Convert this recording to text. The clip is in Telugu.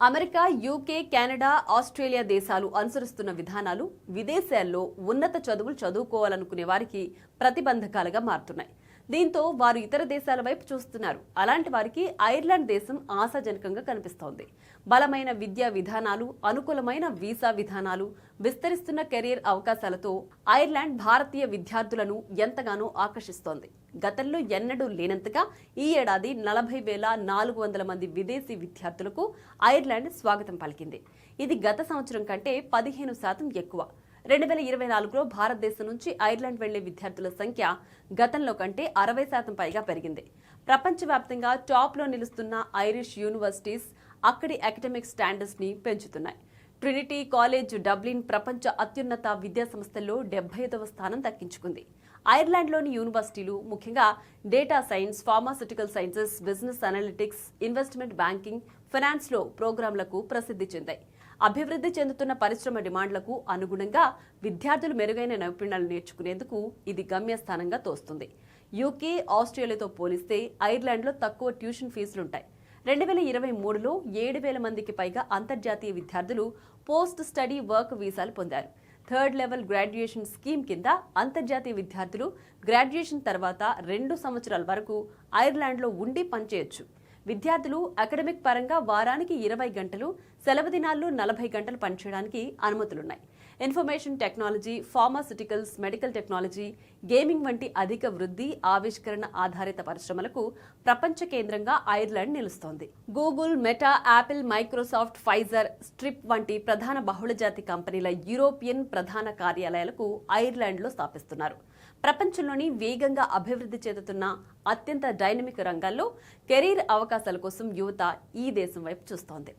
అమెరికా యూకే కెనడా ఆస్ట్రేలియా దేశాలు అనుసరిస్తున్న విధానాలు విదేశాల్లో ఉన్నత చదువులు చదువుకోవాలనుకునే వారికి ప్రతిబంధకాలుగా మారుతున్నాయి. దీంతో వారు ఇతర దేశాల వైపు చూస్తున్నారు. అలాంటి వారికి ఐర్లాండ్ దేశం ఆశాజనకంగా కనిపిస్తోంది. బలమైన విద్యా విధానాలు అనుకూలమైన వీసా విధానాలు విస్తరిస్తున్న కెరీర్ అవకాశాలతో ఐర్లాండ్ భారతీయ విద్యార్థులను ఎంతగానో ఆకర్షిస్తోంది. గతంలో ఎన్నడూ లేనంతగా ఈ ఏడాది నలభై వేల నాలుగు వందల మంది విదేశీ విద్యార్థులకు ఐర్లాండ్ స్వాగతం పలికింది. ఇది గత సంవత్సరం కంటే పదిహేను శాతం ఎక్కువ. రెండు వేల ఇరవై నాలుగులో భారతదేశం నుంచి ఐర్లాండ్ వెళ్ళే విద్యార్థుల సంఖ్య గతంలో కంటే అరవై శాతం పైగా పెరిగింది. ప్రపంచవ్యాప్తంగా టాప్లో నిలుస్తున్న ఐరిష్ యూనివర్సిటీస్ అక్కడి అకాడమిక్ స్టాండర్డ్స్ని పెంచుతున్నాయి. ట్రినిటీ కాలేజ్ డబ్లిన్ ప్రపంచ అత్యున్నత విద్యా సంస్థల్లో డెబ్బై ఐదవ స్థానం దక్కించుకుంది. ఐర్లాండ్లోని యూనివర్సిటీలు ముఖ్యంగా data science pharmaceutical sciences business analytics investment banking ఫైనాన్స్లో ప్రోగ్రాంలకు ప్రసిద్ధి చెందాయి. అభివృద్ధి చెందుతున్న పరిశ్రమ డిమాండ్లకు అనుగుణంగా విద్యార్థులు మెరుగైన నైపుణ్యాలు నేర్చుకునేందుకు ఇది గమ్యస్థానంగా తోస్తుంది. యూకే ఆస్ట్రేలియాతో పోలిస్తే ఐర్లాండ్లో తక్కువ ట్యూషన్ ఫీజులుంటాయి. రెండు వేల ఇరవై మూడులో ఏడు వేల మందికి పైగా అంతర్జాతీయ విద్యార్థులు పోస్ట్ స్టడీ వర్క్ వీసాలు పొందారు. థర్డ్ లెవెల్ గ్రాడ్యుయేషన్ స్కీమ్ కింద అంతర్జాతీయ విద్యార్థులు గ్రాడ్యుయేషన్ తర్వాత రెండు సంవత్సరాల వరకు ఐర్లాండ్లో ఉండి పనిచేయొచ్చు. విద్యార్థులు అకాడమిక్ పరంగా వారానికి ఇరవై గంటలు సెలవు దినాల్లో నలభై గంటలు పనిచేయడానికి అనుమతులున్నాయి. Information technology pharmaceuticals medical technology gaming వంటి అధిక వృద్ధి ఆవిష్కరణ ఆధారిత పరిశ్రమలకు ప్రపంచ కేంద్రంగా ఐర్లాండ్ నిలుస్తోంది. Google Meta Apple Microsoft Pfizer Stripe వంటి ప్రధాన బహుళజాతి కంపెనీల యూరోపియన్ ప్రధాన కార్యాలయాలకు ఐర్లాండ్లో స్థాపిస్తున్నారు. ప్రపంచంలోని వేగంగా అభివృద్ధి చెందుతున్న అత్యంత డైనమిక్ రంగాల్లో కెరీర్ అవకాశాల కోసం యువత ఈ దేశం వైపు చూస్తోంది.